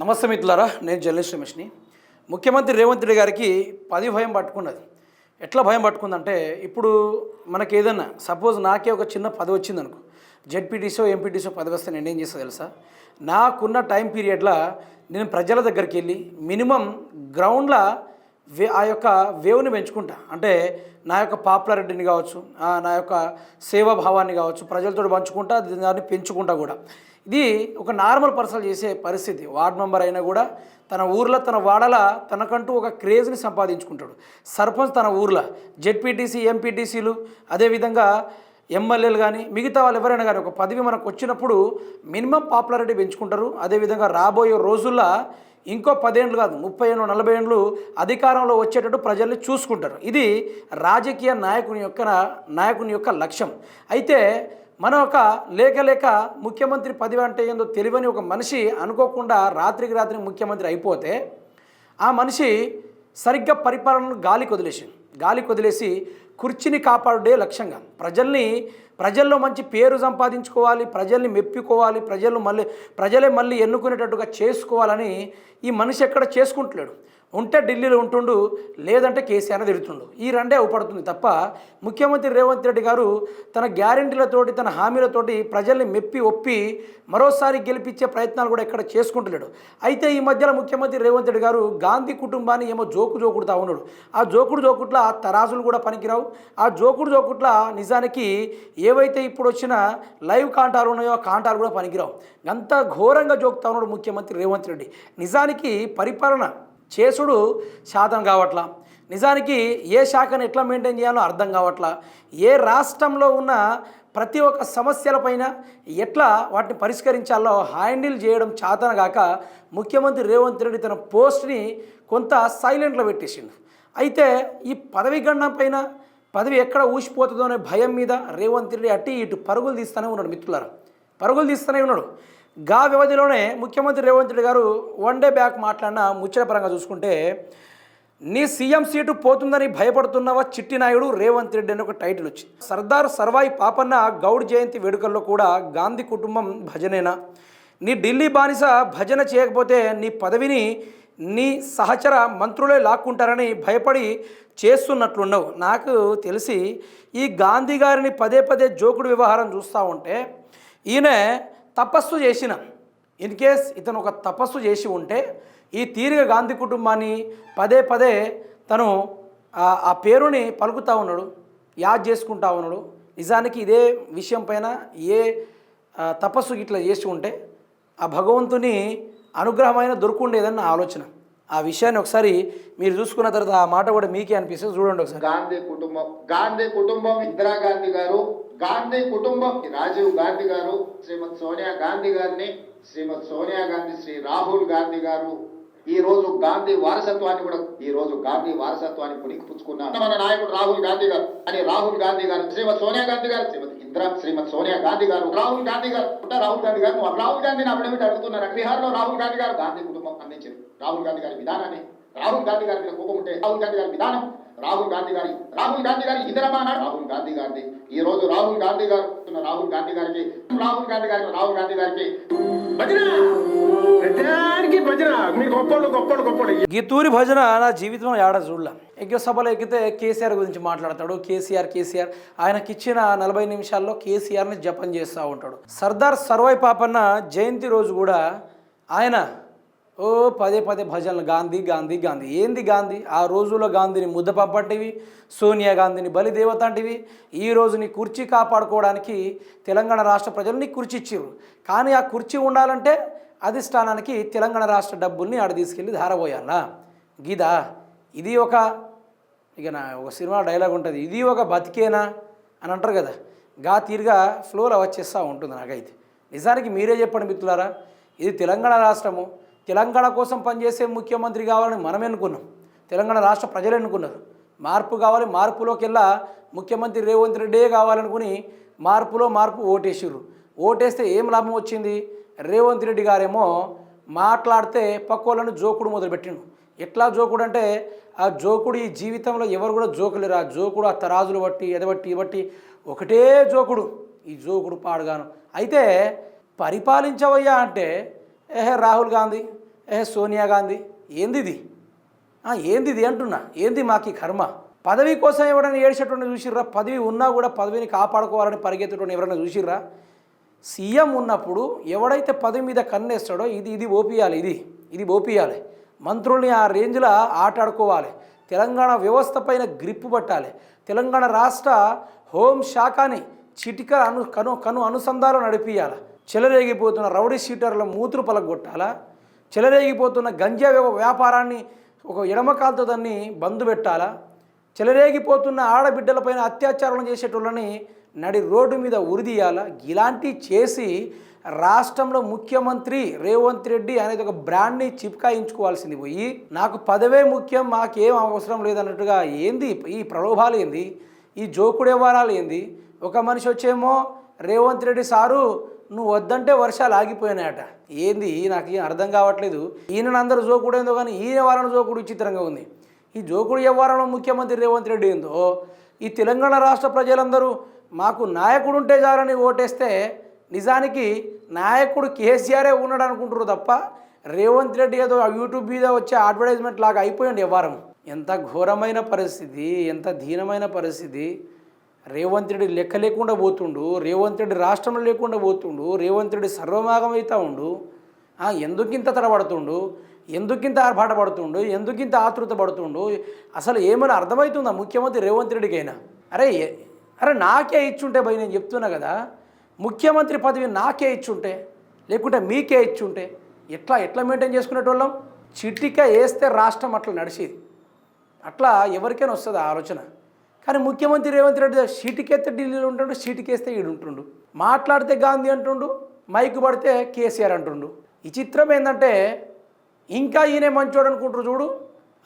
నమస్తే మిత్రులారా నేను జర్నలిస్ట్ రమేష్ని. ముఖ్యమంత్రి రేవంత్ రెడ్డి గారికి పది భయం పట్టుకున్నది. ఎట్లా భయం పట్టుకుందంటే ఇప్పుడు మనకి ఏదన్నా సపోజ్ నాకే ఒక చిన్న పదవి వచ్చింది అనుకో జెడ్పీటీసో ఎంపీటీసో పదవి వస్తే నేను ఏం చేస్తా తెలుసా? నాకున్న టైం పీరియడ్లో నేను ప్రజల దగ్గరికి వెళ్ళి మినిమం గ్రౌండ్లో వే ఆ యొక్క వేవ్ని పెంచుకుంటా. అంటే నా యొక్క పాపులారిటీని కావచ్చు నా యొక్క సేవాభావాన్ని కావచ్చు ప్రజలతో పంచుకుంటా దాన్ని పెంచుకుంటా కూడా. ఇది ఒక నార్మల్ పర్సన్ చేసే పరిస్థితి. వార్డ్ మెంబర్ అయినా కూడా తన ఊర్లో తన వాడల తనకంటూ ఒక క్రేజ్ని సంపాదించుకుంటాడు. సర్పంచ్ తన ఊర్లో జెడ్పీటీసీ ఎంపీటీసీలు అదేవిధంగా ఎమ్మెల్యేలు కానీ మిగతా వాళ్ళు ఎవరైనా కానీ ఒక పదవి మనకు వచ్చినప్పుడు మినిమం పాపులారిటీ పెంచుకుంటారు. అదేవిధంగా రాబోయే రోజుల్లో ఇంకో పదేండ్లు కాదు ముప్పై ఏళ్ళు నలభై ఏళ్ళు అధికారంలో వచ్చేటట్టు ప్రజల్ని చూసుకుంటారు. ఇది రాజకీయ నాయకుని యొక్క నాయకుని యొక్క లక్ష్యం. అయితే మనం ఒక లేక లేక ముఖ్యమంత్రి పదవి అంటే ఏందో తెలియని ఒక మనిషి అనుకోకుండా రాత్రికి రాత్రి ముఖ్యమంత్రి అయిపోతే ఆ మనిషి సరిగ్గా పరిపాలనను గాలికి వదిలేసింది గాలికి వదిలేసి కుర్చీని కాపాడే లక్ష్యంగా ప్రజల్ని ప్రజల్లో మంచి పేరు సంపాదించుకోవాలి ప్రజల్ని మెప్పుకోవాలి ప్రజలు మళ్ళీ ప్రజలే మళ్ళీ ఎన్నుకునేటట్టుగా చేసుకోవాలని ఈ మనిషి ఎక్కడ చేసుకుంటలేడు. ఉంటే ఢిల్లీలో ఉంటుండు లేదంటే కేసీఆర్ తిడుతుండు. ఈ రెండే అవపడుతుంది తప్ప ముఖ్యమంత్రి రేవంత్ రెడ్డి గారు తన గ్యారెంటీలతోటి తన హామీలతోటి ప్రజల్ని మెప్పి ఒప్పి మరోసారి గెలిపించే ప్రయత్నాలు కూడా ఇక్కడ చేసుకుంటలేడు. అయితే ఈ మధ్యలో ముఖ్యమంత్రి రేవంత్ రెడ్డి గారు గాంధీ కుటుంబాన్ని ఏమో జోకు జోకుడుతా ఉన్నాడు. ఆ జోకుడు జోకుట్ల తరాజులు కూడా పనికిరావు. ఆ జోకుడు జోకుట్ల నిజానికి ఏవైతే ఇప్పుడు వచ్చిన లైవ్ కాంటాలు ఉన్నాయో ఆ కాంటాలు కూడా పనికిరావు. అంత ఘోరంగా జోకుతా ఉన్నాడు ముఖ్యమంత్రి రేవంత్ రెడ్డి. నిజానికి పరిపాలన చేసుడు శాతం కావట్లా. నిజానికి ఏ శాఖను ఎట్లా మెయింటైన్ చేయాలో అర్థం కావట్లా. ఏ రాష్ట్రంలో ఉన్న ప్రతి ఒక్క సమస్యలపైన ఎట్లా వాటిని పరిష్కరించాలో హ్యాండిల్ చేయడం చాతనగాక ముఖ్యమంత్రి రేవంత్ రెడ్డి తన పోస్ట్ని కొంత సైలెంట్లో పెట్టేసిండు. అయితే ఈ పదవి గండం పైన పదవి ఎక్కడ ఊసిపోతుందో అనే భయం మీద రేవంత్ రెడ్డి అట్టి ఇటు పరుగులు తీస్తూనే ఉన్నాడు మిత్రులారా. పరుగులు తీస్తూనే ఉన్నాడు. గా వ్యవధిలోనే ముఖ్యమంత్రి రేవంత్ రెడ్డి గారు వన్ డే బ్యాక్ మాట్లాడిన ముచ్చట పరంగా చూసుకుంటే నీ సీఎం సీటు పోతుందని భయపడుతున్నవా చిట్టి నాయుడు రేవంత్ రెడ్డి అని ఒక టైటిల్ వచ్చింది. సర్దార్ సర్వాయి పాపన్న గౌడ్ జయంతి వేడుకల్లో కూడా గాంధీ కుటుంబం భజనేనా? నీ ఢిల్లీ బానిస భజన చేయకపోతే నీ పదవిని నీ సహచర మంత్రులే లాక్కుంటారని భయపడి చేస్తున్నట్లున్నావు. నాకు తెలిసి ఈ గాంధీ గారిని పదే పదే జోకుడు వ్యవహారం చూస్తూ ఉంటే ఈయన తపస్సు చేసిన. ఇన్ కేస్ ఇతను ఒక తపస్సు చేసి ఉంటే ఈ తీరిగ గాంధీ కుటుంబాన్ని పదే పదే తను ఆ- పేరుని పలుకుతూ ఉన్నాడు యాద్ చేసుకుంటా ఉన్నాడు. నిజానికి ఇదే విషయం పైన ఏ తపస్సు ఇట్లా చేసి ఉంటే ఆ భగవంతుని అనుగ్రహమైన దొరుకుండేదని నా ఆలోచన. ఆ విషయాన్ని ఒకసారి మీరు చూసుకున్న తర్వాత ఆ మాట కూడా మీకే అనిపిస్తుంది. చూడండి ఒకసారి. గాంధీ కుటుంబం గాంధీ కుటుంబం ఇందిరాగాంధీ గారు గాంధీ కుటుంబం. రాజీవ్ గాంధీ గారు శ్రీమతి సోనియా గాంధీ గారిని శ్రీమతి సోనియా గాంధీ శ్రీ రాహుల్ గాంధీ గారు ఈ రోజు గాంధీ వారసత్వాన్ని కూడా ఈ రోజు గాంధీ వారసత్వాన్ని పుణికిపుచ్చుకున్నారు. మన నాయకుడు రాహుల్ గాంధీ గారు అని రాహుల్ గాంధీ గారు శ్రీమతి సోనియా గాంధీ గారు శ్రీమతి ఇందిరా శ్రీమతి సోనియా గాంధీ గారు రాహుల్ గాంధీ గారు ఉంటా రాహుల్ గాంధీ గారు రాహుల్ గాంధీని అప్పుడేమిటి అడుగుతున్నారు? బీహార్లో రాహుల్ గాంధీ గారు గాంధీ కుటుంబం అందించారు. రాహుల్ గాంధీ గారి విధానాన్ని రాహుల్ గాంధీ గారి మీద కోపం ఉంటే రాహుల్ గాంధీ గారి విధానం రాహుల్ గాంధీ గారి రాహుల్ గాంధీ గారి ఇందిరమా అన్నాడు రాహుల్ గాంధీ గారిది. ఈ రోజు రాహుల్ గాంధీ గారు ఉన్న రాహుల్ గాంధీ గారికి రాహుల్ గాంధీ గారికి రాహుల్ గాంధీ గారికి. భజన! ప్రతిదానికి భజన! గీతూరి నా జీవితంలో ఏడ చూడలే. ఎక్కే సభలో ఎక్కితే కేసీఆర్ గురించి మాట్లాడతాడు. కేసీఆర్ కేసీఆర్. ఆయనకి ఇచ్చిన నలభై నిమిషాల్లో కేసీఆర్ని జపం చేస్తూ ఉంటాడు. సర్దార్ సర్వాయి పాపన్న జయంతి రోజు కూడా ఆయన ఓ పదే పదే భజనలు గాంధీ గాంధీ గాంధీ. ఏంది గాంధీ? ఆ రోజుల్లో గాంధీని ముద్దపంపంటివి సోనియా గాంధీని బలిదేవత అంటివి. ఈ రోజు నీ కుర్చీ కాపాడుకోవడానికి తెలంగాణ రాష్ట్ర ప్రజలు నీ కుర్చీ ఇచ్చిర్రు. కానీ ఆ కుర్చీ ఉండాలంటే అధిష్టానానికి తెలంగాణ రాష్ట్ర డబ్బుల్ని ఆడ తీసుకెళ్ళి ధారపోయాలా గీదా ఇది ఒక ఇక నా ఒక సినిమా డైలాగ్ ఉంటుంది. ఇది ఒక బతికేనా? అని అంటారు కదా. గా తీరుగా ఫ్లోలో వచ్చేస్తూ ఉంటుంది నాకైతే. నిజానికి మీరే చెప్పండి మిత్రులారా ఇది తెలంగాణ రాష్ట్రము. తెలంగాణ కోసం పనిచేసే ముఖ్యమంత్రి కావాలని మనం ఎన్నుకున్నాం. తెలంగాణ రాష్ట్ర ప్రజలు ఎన్నుకున్నారు. మార్పు కావాలి మార్పులోకెల్లా ముఖ్యమంత్రి రేవంత్ రెడ్డే కావాలనుకుని మార్పులో మార్పు ఓటేసిర్రు. ఓటేస్తే ఏం లాభం వచ్చింది? రేవంత్ రెడ్డి గారేమో మాట్లాడితే పక్కోళ్ళను జోకుడు మొదలుపెట్టిండు. ఎట్లా జోకుడు అంటే ఆ జోకుడు ఈ జీవితంలో ఎవరు కూడా జోకులేరు. ఆ జోకుడు ఆ తరాజులు బట్టి ఎదబట్టి బట్టి ఒకటే జోకుడు. ఈ జోకుడు పాడుగాను. అయితే పరిపాలించవయ్యా అంటే ఏహే రాహుల్ గాంధీ ఏ సోనియా గాంధీ ఏంది ఇది ఏంది ఇది అంటున్నా? ఏంది మాకు కర్మ? పదవి కోసం ఎవరైనా ఏడ్చేటువంటి చూసిర్రా? పదవి ఉన్నా కూడా పదవిని కాపాడుకోవాలని పరిగెత్తడం ఎవరైనా చూసిర్రా? సీఎం ఉన్నప్పుడు ఎవడైతే పదవి మీద కన్నేస్తాడో ఇది ఇది ఓపియాలి ఇది ఇది ఓపియాలి. మంత్రుల్ని ఆ రేంజ్లో ఆటాడుకోవాలి. తెలంగాణ వ్యవస్థ పైన గ్రిప్పు పట్టాలి. తెలంగాణ రాష్ట్ర హోం శాఖని చిటిక అను కను కను అనుసంధానం నడిపియాలి? చెలరేగిపోతున్న రౌడీ షీటర్ల మూతులు పలగొట్టాలా చెలరేగిపోతున్న గంజా వ్యాపారాన్ని ఒక ఎడమకాలతో దాన్ని బంద్ పెట్టాలా? చెలరేగిపోతున్న ఆడబిడ్డలపైన అత్యాచారం చేసేటోళ్ళని నడి రోడ్డు మీద ఉరిదీయాల? ఇలాంటి చేసి రాష్ట్రంలో ముఖ్యమంత్రి రేవంత్ రెడ్డి అనేది ఒక బ్రాండ్ని చిప్కాయించుకోవాల్సింది పోయి నాకు పదవే ముఖ్యం మాకేం అవసరం లేదన్నట్టుగా ఏంది ఈ ప్రలోభాలు ఏంది? ఈ జోకుడు వ్యవహారాలు ఏంది? ఒక మనిషి వచ్చేమో రేవంత్ రెడ్డి సారు నువ్వు వద్దంటే వర్షాలు ఆగిపోయినాయట. ఏంది? నాకు ఏం అర్థం కావట్లేదు. ఈయన అందరూ జోకుడు ఏందో కానీ ఈయన వాళ్ళని జోకుడు విచిత్రంగా ఉంది. ఈ జోకుడు వ్యవహారంలో ముఖ్యమంత్రి రేవంత్ రెడ్డి ఏందో ఈ తెలంగాణ రాష్ట్ర ప్రజలందరూ మాకు నాయకుడు ఉంటే చాలని ఓటేస్తే నిజానికి నాయకుడు కేసీఆరే ఉన్నాడు అనుకుంటారు తప్ప రేవంత్ రెడ్డి ఏదో యూట్యూబ్ మీద వచ్చే అడ్వర్టైజ్మెంట్ లాగా అయిపోయింది వ్యవహారం ఎంత ఘోరమైన పరిస్థితి ఎంత దీనమైన పరిస్థితి. రేవంత్ రెడ్డి లెక్క లేకుండా పోతుండు రేవంత్ రెడ్డి రాష్ట్రంలో లేకుండా పోతుండు రేవంత్ రెడ్డి సర్వమాగం ఉండు ఆ, ఎందుకింత తడబడుతుండు ఎందుకింత ఆర్భాట పడుతుండు ఎందుకింత ఆతృత పడుతుండు అసలు ఏమైనా అర్థమవుతుందా ముఖ్యమంత్రి రేవంత్ రెడ్డికైనా? అరే అరే నాకే ఇచ్చుంటే భయ్ నేను చెప్తున్నా కదా ముఖ్యమంత్రి పదవి నాకే ఇచ్చుంటే లేకుంటే మీకే ఇచ్చుంటే ఎట్లా ఎట్లా మెయింటైన్ చేసుకునేటోళ్ళం? చిటిక వేస్తే రాష్ట్రం అట్లా నడిచేది అట్లా ఎవరికైనా వస్తుంది ఆ ఆలోచన? కానీ ముఖ్యమంత్రి రేవంత్ రెడ్డి సీటుకేస్తే ఢిల్లీలో ఉంటుండు సీటుకేస్తే ఈడు ఉంటుండు. మాట్లాడితే గాంధీ అంటుండు మైకు పడితే కేసీఆర్ అంటుండు. ఈ చిత్రం ఏంటంటే ఇంకా ఈయనే మంచోడు అనుకుంటారు చూడు.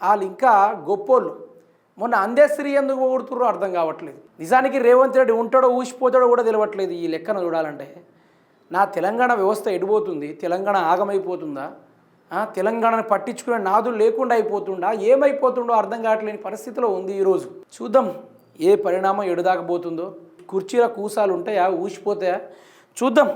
వాళ్ళు ఇంకా గొప్పోళ్ళు. మొన్న అందేశ్రీ ఎందుకు పొగుడుతుర్రో అర్థం కావట్లేదు. నిజానికి రేవంత్ రెడ్డి ఉంటాడో ఊసిపోతాడో కూడా తెలియట్లేదు ఈ లెక్కన చూడాలంటే. నా తెలంగాణ వ్యవస్థ ఎడిపోతుంది తెలంగాణ ఆగమైపోతుందా? తెలంగాణను పట్టించుకునే నాదులు లేకుండా అయిపోతుండా? ఏమైపోతుండో అర్థం కావట్లేని పరిస్థితిలో ఉంది ఈరోజు. చూద్దాం. ఏ పరిణామం ఎడదాకపోతుందో కుర్చీల కూసాలు ఉంటాయా? ఊసిపోతాయా? చూద్దాం.